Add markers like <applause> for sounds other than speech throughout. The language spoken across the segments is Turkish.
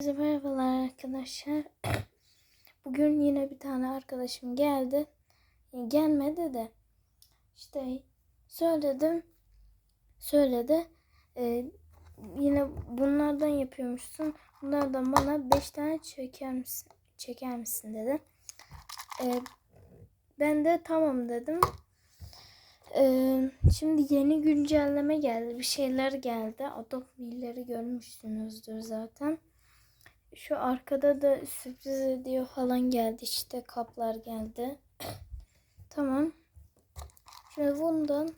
Herkese merhabalar arkadaşlar. <clears throat> Bugün yine bir tane arkadaşım geldi. Yani gelmedi de işte söyledim. Söyledi. Ee, yine bunlardan yapıyormuşsun. Bunlardan bana 5 tane çeker misin, çeker misin dedi. Ee, ben de tamam dedim. Ee, şimdi yeni güncelleme geldi. Bir şeyler geldi. Adobe Mill'leri görmüşsünüzdür zaten. Şu arkada da sürpriz ediyor falan geldi işte kaplar geldi. <clears throat> tamam. Şimdi bundan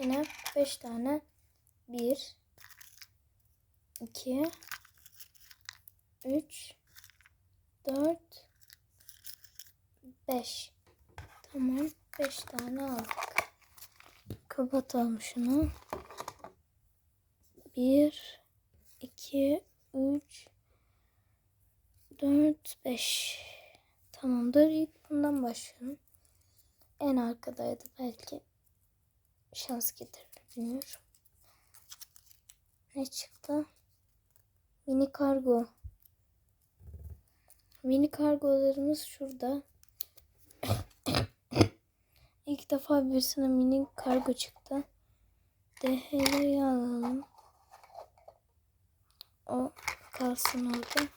yine 5 tane 1 2 3 4 5 Tamam 5 tane aldık. Kapatalım şunu. 1 2 3 4, 5. Tamamdır. İlk bundan başlıyorum. En arkadaydı belki. Şans getirir bilmiyorum. Ne çıktı? Mini kargo. Mini kargolarımız şurada. <coughs> İlk defa birisine mini kargo çıktı. DHL'yi alalım. O kalsın orada.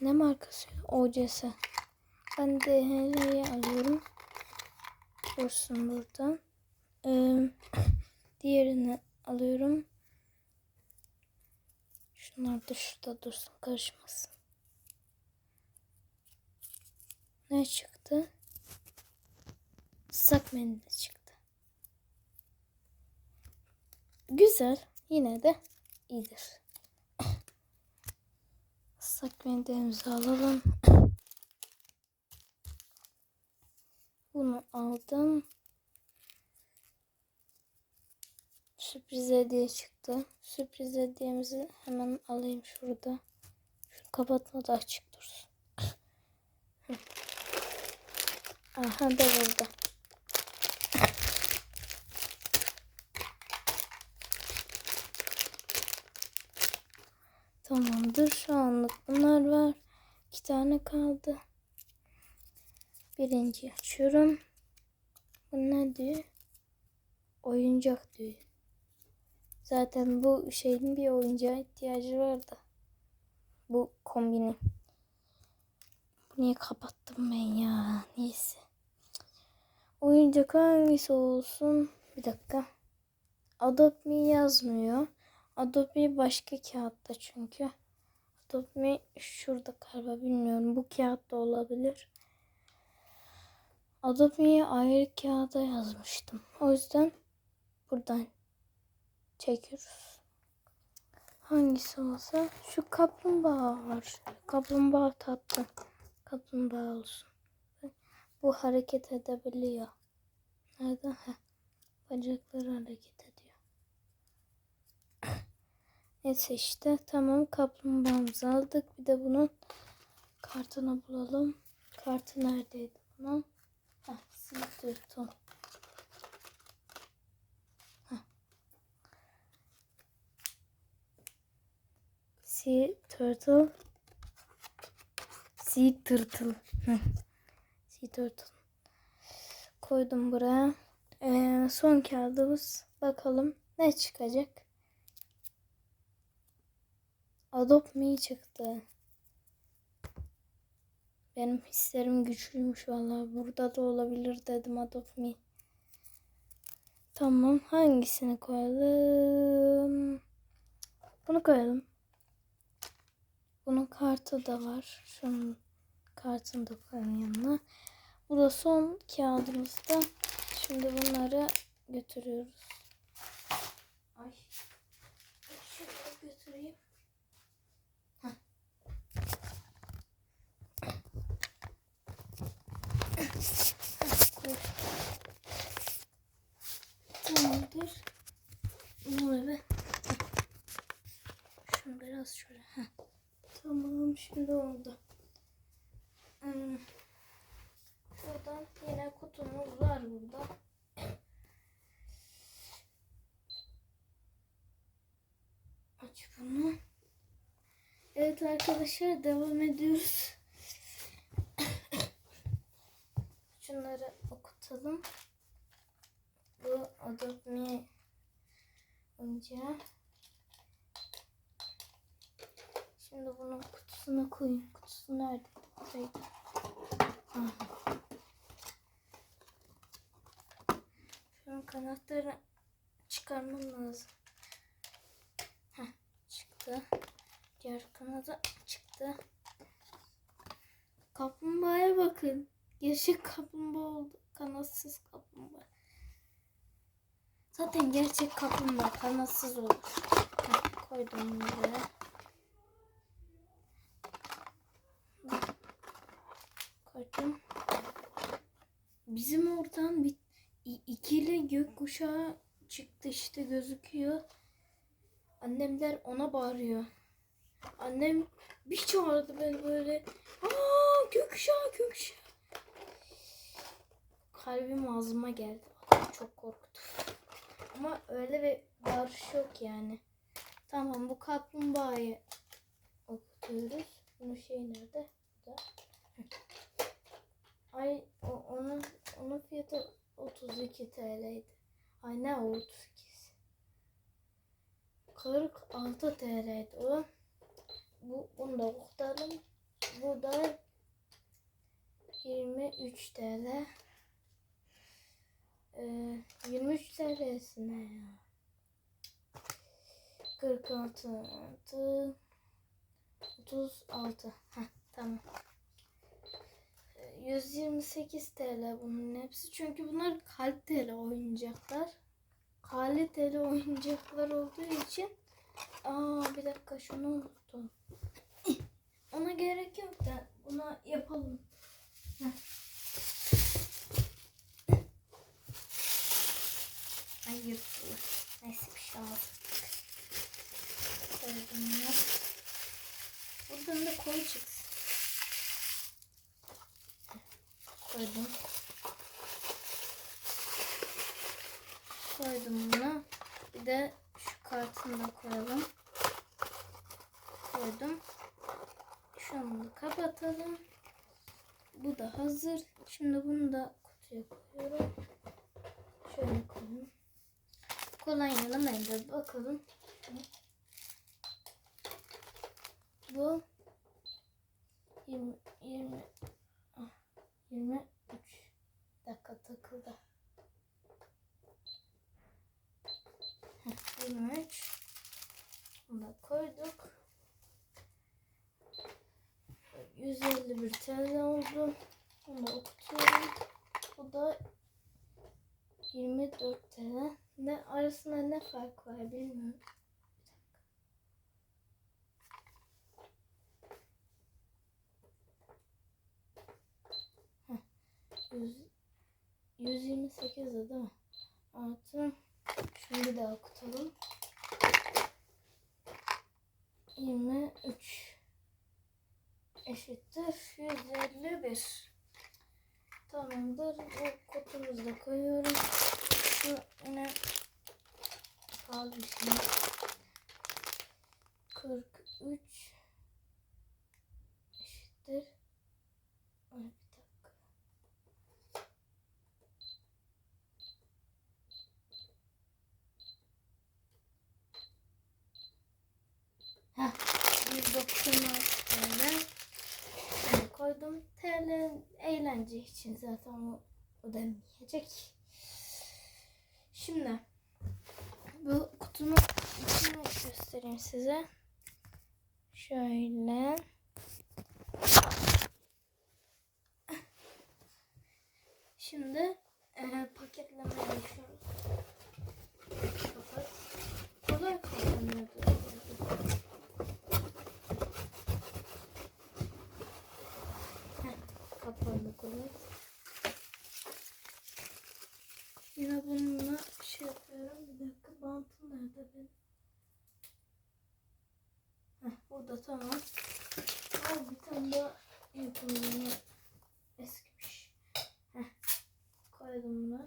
Ne markası? OCS. Ben DHL'yi alıyorum. Dursun burada. Ee, diğerini alıyorum. Şunlar da şurada dursun karışmasın. Ne çıktı? Islak mendil çıktı. Güzel. Yine de iyidir. Islak mendilimizi alalım. <clears throat> Bunu aldım. Sürpriz hediye çıktı. Sürpriz hediyemizi hemen alayım şurada. Şu kapatma da açık dursun. <clears throat> Aha da burada. Tamamdır. Şu anlık bunlar var. İki tane kaldı. Birinci açıyorum. Bu ne diyor? Oyuncak diyor. Zaten bu şeyin bir oyuncağa ihtiyacı vardı. Bu kombinin. Niye kapattım ben ya? Neyse. Oyuncak hangisi olsun? Bir dakika. Adopt Me yazmıyor. Adobe başka kağıtta çünkü. Adobe şurada galiba bilmiyorum. Bu kağıtta olabilir. Adobe'yi ayrı kağıda yazmıştım. O yüzden buradan çekiyoruz. Hangisi olsa şu kaplumbağa var. Kaplumbağa tatlı. Kaplumbağa olsun. Bu hareket edebiliyor. Nereden? Heh. Bacakları hareket ediyor. Neyse işte tamam kaplumbağamızı aldık. Bir de bunun kartını bulalım. Kartı neredeydi bunun? Heh, Silterton. Sea Turtle. Sea Turtle. sea Turtle. Koydum buraya. Ee, son kağıdımız. Bakalım ne çıkacak. Adopt Me çıktı. Benim hislerim güçlüymüş vallahi. Burada da olabilir dedim Adopt Me. Tamam. Hangisini koyalım? Bunu koyalım. Bunun kartı da var. Şunun kartını da koyalım yanına. Bu da son kağıdımızda. Şimdi bunları götürüyoruz. Ay. Şöyle götüreyim. Koy. Tamamdır. Bunu. Şunu biraz şöyle. Heh. Tamam şimdi oldu. Hmm. Şuradan yine kutumuz var burada. Aç bunu. Evet arkadaşlar devam ediyoruz. <coughs> Şunları okutalım. Oyuncağı. Şimdi bunun kutusuna koyayım. Kutusu nerede? Buradaydı. Şunun kanatları çıkarmam lazım. Heh, çıktı. Diğer kanadı çıktı. Kaplumbağaya bakın. Gerçek kaplumbağa oldu. Kanatsız kaplumbağa. Zaten gerçek kaplumbağa kanatsız olur. Heh, koydum buraya. Koydum. Bizim oradan bir ikili gökkuşağı çıktı işte gözüküyor. Annemler ona bağırıyor. Annem bir çağırdı beni böyle. Aa gökkuşağı gökkuşağı. Kalbim ağzıma geldi. Çok korktum. Ama öyle bir bağırış yok yani. Tamam bu kaplumbağayı okutuyoruz. Bunun şey nerede? Hı. Ay o, onun, onun fiyatı 32 TL'ydi. Ay ne 38? 46 TL'ydi o. Bu, bunu da okutalım. Bu da 23 TL. Ee, 23 TL'sine ya. 46 artı 36. Heh, tamam. Ee, 128 TL bunun hepsi. Çünkü bunlar kaliteli oyuncaklar. Kaliteli oyuncaklar olduğu için Aa bir dakika şunu unuttum. <clears throat> Ona gerek yok da buna yapalım. Heh. Ay yırtıldı. Neyse bir şey olmaz. Koydum ya. Buradan da koy çıksın. Koydum. Koydum bunu. Bir de şu kartını da koyalım. Koydum. Şunu da kapatalım. Bu da hazır. Şimdi bunu da kutuya koyuyorum. Şöyle koyayım. Kolonyalı mendil bakalım. Bu 20 20 ah, 23 dakika takıldı. Heh, 23 Bunu da koyduk. 151 TL oldu. Bunu da okutuyorum. Bu da 24 TL. Ne arasında ne fark var bilmiyorum. 100, 128 de değil mi? Artı şunu bir daha okutalım. 23 eşittir 151. Tamamdır. Bu kutumuzu da koyuyorum. Şu yine şey. 43 eşittir. Bir dakika. Heh, 196 TL. Şöyle koydum. TL eğlence için zaten o ödenmeyecek. Şimdi bu kutunun içini göstereyim size. Şöyle. Şimdi e, paketlemeye başlıyoruz. Kapat. Kolay kapanıyordu. Heh, Kapandı kolay. Yine bununla şey yapıyorum. Bir dakika bantım nerede benim? Heh, burada tamam. Al bir tane daha yapımını eskimiş. Heh, koydum bunu.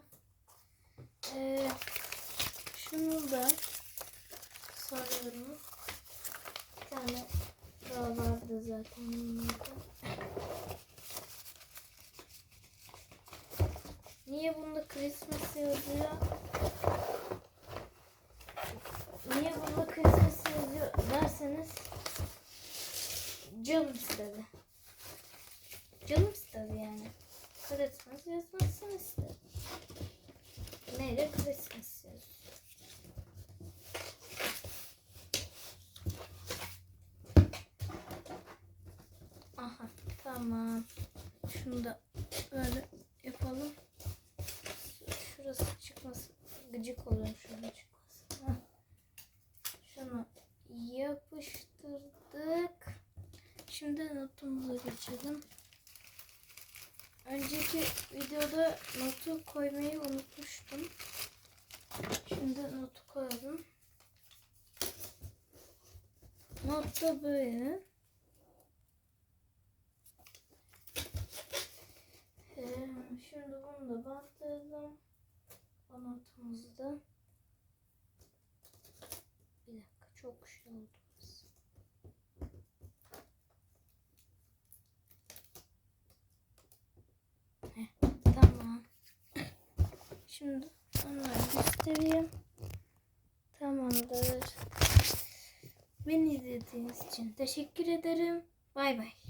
Ee, şunu da sarıyorum. Bir tane daha zaten bunlarda. Niye bunda Christmas yazıyor? Niye bunda Christmas yazıyor derseniz canım istedi. Canım istedi yani. Christmas yazmasını istedi. Neyle Christmas yazıyor. Aha tamam. Şunu da böyle yapalım. Şurası çıkmasın. Gıcık oluyor şurada çıkmasın. Heh. Şunu yapıştırdık. Şimdi notumuza geçelim. Önceki videoda notu koymayı unutmuştum. Şimdi notu koyalım. Not da böyle. Ee, şimdi bunu da bantladım. O notumuzu da. Bir dakika çok şey oldu. burası. Heh, tamam. Şimdi onları göstereyim. Tamamdır. Beni izlediğiniz için teşekkür ederim. Bay bay.